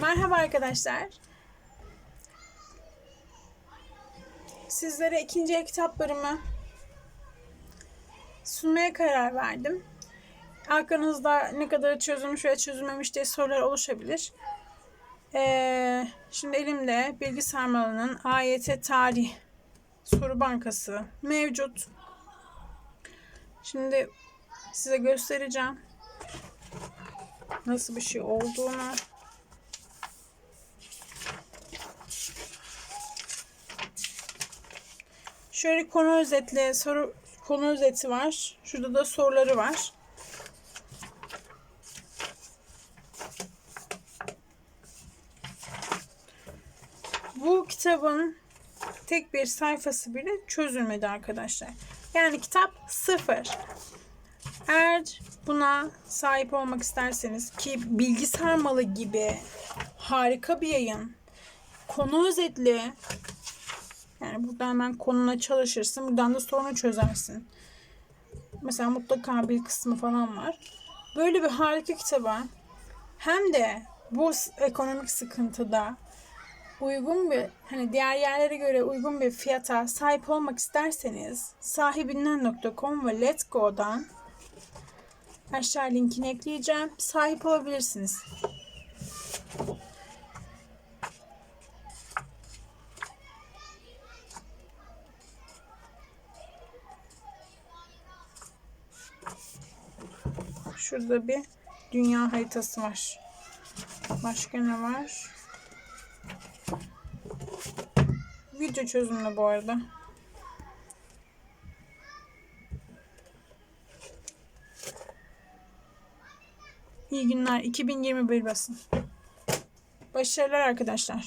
Merhaba arkadaşlar. Sizlere ikinci el kitaplarımı sunmaya karar verdim. Aklınızda ne kadar çözülmüş veya çözülmemiş diye sorular oluşabilir. Ee, şimdi elimde Bilgi Sarmalı'nın AYT Tarih Soru Bankası mevcut. Şimdi size göstereceğim nasıl bir şey olduğunu. Şöyle konu özetle soru konu özeti var. Şurada da soruları var. Bu kitabın tek bir sayfası bile çözülmedi arkadaşlar. Yani kitap sıfır. Eğer buna sahip olmak isterseniz ki bilgi sarmalı gibi harika bir yayın, konu özetli, yani burada hemen konuna çalışırsın, buradan da sorunu çözersin. Mesela mutlaka bir kısmı falan var. Böyle bir harika kitaba hem de bu ekonomik sıkıntıda uygun bir hani diğer yerlere göre uygun bir fiyata sahip olmak isterseniz sahibinden.com ve Let's Go'dan aşağı linkini ekleyeceğim. Sahip olabilirsiniz. Şurada bir dünya haritası var. Başka ne var? Video çözümlü bu arada. İyi günler. 2021 basın. Başarılar arkadaşlar.